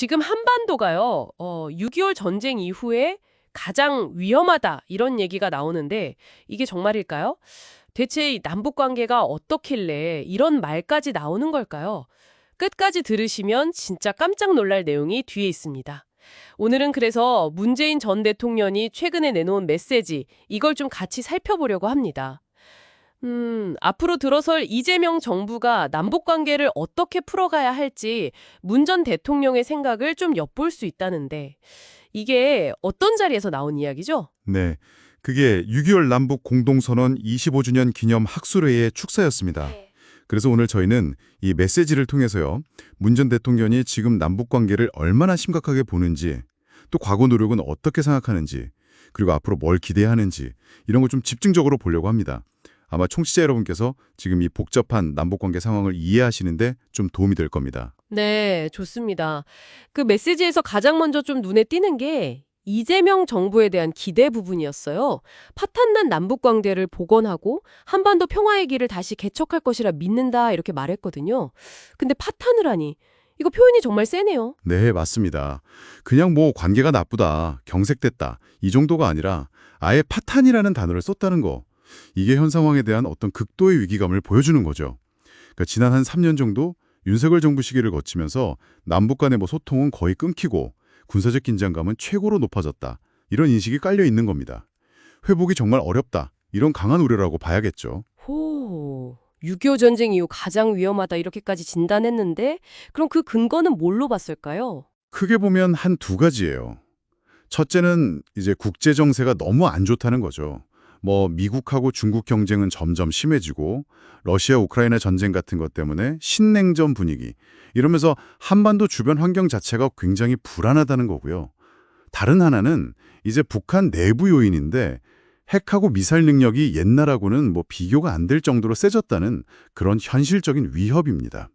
지금 한반도가요, 어, 6.25 전쟁 이후에 가장 위험하다 이런 얘기가 나오는데 이게 정말일까요? 대체 이 남북 관계가 어떻길래 이런 말까지 나오는 걸까요? 끝까지 들으시면 진짜 깜짝 놀랄 내용이 뒤에 있습니다. 오늘은 그래서 문재인 전 대통령이 최근에 내놓은 메시지 이걸 좀 같이 살펴보려고 합니다. 음, 앞으로 들어설 이재명 정부가 남북 관계를 어떻게 풀어가야 할지 문 전 대통령의 생각을 좀 엿볼 수 있다는데 이게 어떤 자리에서 나온 이야기죠? 네, 그게 6.25 남북 공동선언 25주년 기념 학술회의 축사였습니다. 그래서 오늘 저희는 이 메시지를 통해서요. 문 전 대통령이 지금 남북 관계를 얼마나 심각하게 보는지, 또 과거 노력은 어떻게 생각하는지, 그리고 앞으로 뭘 기대해야 하는지 이런 걸 좀 집중적으로 보려고 합니다. 아마 청취자 여러분께서 지금 이 복잡한 남북 관계 상황을 이해하시는데 좀 도움이 될 겁니다. 네, 좋습니다. 그 메시지에서 가장 먼저 좀 눈에 띄는 게 이재명 정부에 대한 기대 부분이었어요. 파탄난 남북 관계를 복원하고 한반도 평화의 길을 다시 개척할 것이라 믿는다 이렇게 말했거든요. 근데 파탄을 하니 이거 표현이 정말 세네요. 네, 맞습니다. 그냥 뭐 관계가 나쁘다, 경색됐다 이 정도가 아니라 아예 파탄이라는 단어를 썼다는 거. 이게 현 상황에 대한 어떤 극도의 위기감을 보여주는 거죠. 그러니까 지난 한 3년 정도 윤석열 정부 시기를 거치면서 남북 간의 뭐 소통은 거의 끊기고 군사적 긴장감은 최고로 높아졌다. 이런 인식이 깔려 있는 겁니다. 회복이 정말 어렵다. 이런 강한 우려라고 봐야겠죠. 호, 6.25 전쟁 이후 가장 위험하다 이렇게까지 진단했는데 그럼 그 근거는 뭘로 봤을까요? 크게 보면 한 두 가지예요. 첫째는 이제 국제 정세가 너무 안 좋다는 거죠. 뭐 미국하고 중국 경쟁은 점점 심해지고 러시아 우크라이나 전쟁 같은 것 때문에 신냉전 분위기 이러면서 한반도 주변 환경 자체가 굉장히 불안하다는 거고요. 다른 하나는 이제 북한 내부 요인인데 핵하고 미사일 능력이 옛날하고는 뭐 비교가 안 될 정도로 세졌다는 그런 현실적인 위협입니다.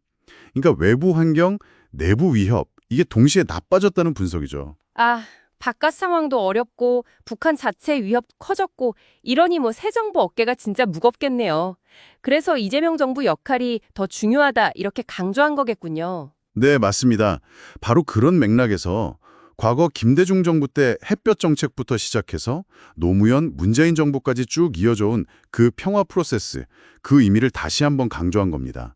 그러니까 외부 환경, 내부 위협 이게 동시에 나빠졌다는 분석이죠. 아, 바깥 상황도 어렵고 북한 자체 위협 커졌고 이러니 뭐 새 정부 어깨가 진짜 무겁겠네요. 그래서 이재명 정부 역할이 더 중요하다 이렇게 강조한 거겠군요. 네, 맞습니다. 바로 그런 맥락에서 과거 김대중 정부 때 햇볕 정책부터 시작해서 노무현, 문재인 정부까지 쭉 이어져 온 그 평화 프로세스, 그 의미를 다시 한번 강조한 겁니다.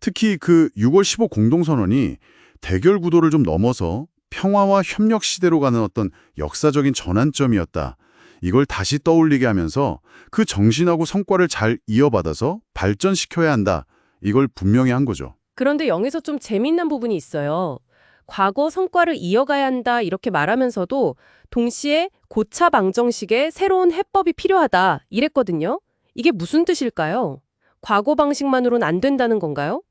특히 그 6월 15 공동선언이 대결 구도를 좀 넘어서 평화와 협력 시대로 가는 어떤 역사적인 전환점이었다. 이걸 다시 떠올리게 하면서 그 정신하고 성과를 잘 이어받아서 발전시켜야 한다. 이걸 분명히 한 거죠. 그런데 여기서 좀 재밌는 부분이 있어요. 과거 성과를 이어가야 한다 이렇게 말하면서도 동시에 고차 방정식의 새로운 해법이 필요하다 이랬거든요. 이게 무슨 뜻일까요? 과거 방식만으로는 안 된다는 건가요?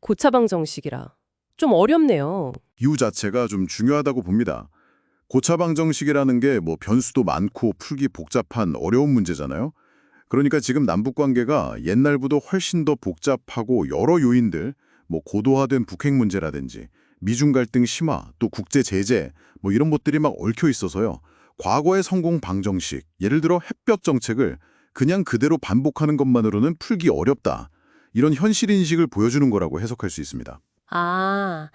고차 방정식이라. 좀 어렵네요. 이유 자체가 좀 중요하다고 봅니다. 고차방 정식이라는 게 뭐 변수도 많고 풀기 복잡한 어려운 문제잖아요. 그러니까 지금 남북 관계가 옛날보다 훨씬 더 복잡하고 여러 요인들, 뭐 고도화된 북핵 문제라든지 미중 갈등 심화, 또 국제 제재 뭐 이런 것들이 막 얽혀 있어서요. 과거의 성공 방정식, 예를 들어 햇볕 정책을 그냥 그대로 반복하는 것만으로는 풀기 어렵다. 이런 현실 인식을 보여주는 거라고 해석할 수 있습니다. 아,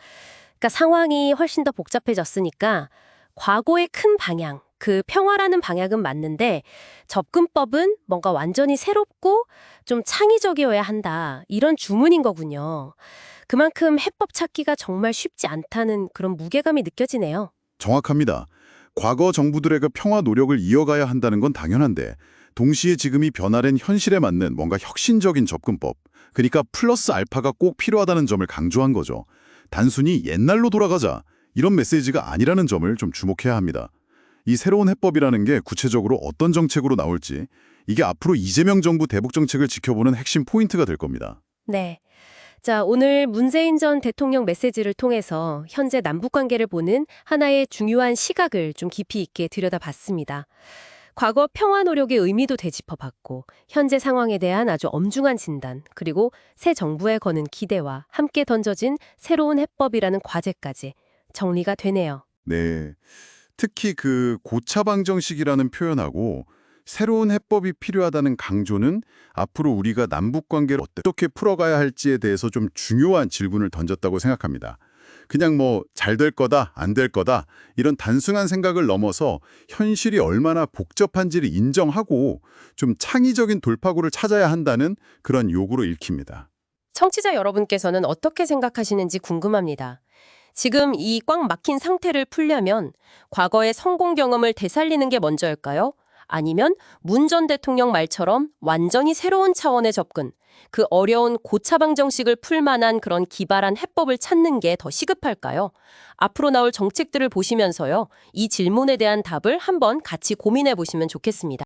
그러니까 상황이 훨씬 더 복잡해졌으니까 과거의 큰 방향, 그 평화라는 방향은 맞는데 접근법은 뭔가 완전히 새롭고 좀 창의적이어야 한다. 이런 주문인 거군요. 그만큼 해법 찾기가 정말 쉽지 않다는 그런 무게감이 느껴지네요. 정확합니다. 과거 정부들의 그 평화 노력을 이어가야 한다는 건 당연한데 동시에 지금이 변화된 현실에 맞는 뭔가 혁신적인 접근법, 그러니까 플러스 알파가 꼭 필요하다는 점을 강조한 거죠. 단순히 옛날로 돌아가자 이런 메시지가 아니라는 점을 좀 주목해야 합니다. 이 새로운 해법이라는 게 구체적으로 어떤 정책으로 나올지 이게 앞으로 이재명 정부 대북 정책을 지켜보는 핵심 포인트가 될 겁니다. 네. 자, 오늘 문재인 전 대통령 메시지를 통해서 현재 남북 관계를 보는 하나의 중요한 시각을 좀 깊이 있게 들여다봤습니다. 과거 평화 노력의 의미도 되짚어봤고, 현재 상황에 대한 아주 엄중한 진단, 그리고 새 정부에 거는 기대와 함께 던져진 새로운 해법이라는 과제까지 정리가 되네요. 네. 특히 그 고차방정식이라는 표현하고 새로운 해법이 필요하다는 강조는 앞으로 우리가 남북 관계를 어떻게 풀어가야 할지에 대해서 좀 중요한 질문을 던졌다고 생각합니다. 그냥 뭐 잘 될 거다, 안 될 거다 이런 단순한 생각을 넘어서 현실이 얼마나 복잡한지를 인정하고 좀 창의적인 돌파구를 찾아야 한다는 그런 요구로 읽힙니다. 청취자 여러분께서는 어떻게 생각하시는지 궁금합니다. 지금 이 꽉 막힌 상태를 풀려면 과거의 성공 경험을 되살리는 게 먼저일까요? 아니면 문 전 대통령 말처럼 완전히 새로운 차원의 접근, 그 어려운 고차방 정식을 풀 만한 그런 기발한 해법을 찾는 게 더 시급할까요? 앞으로 나올 정책들을 보시면서요. 이 질문에 대한 답을 한번 같이 고민해 보시면 좋겠습니다.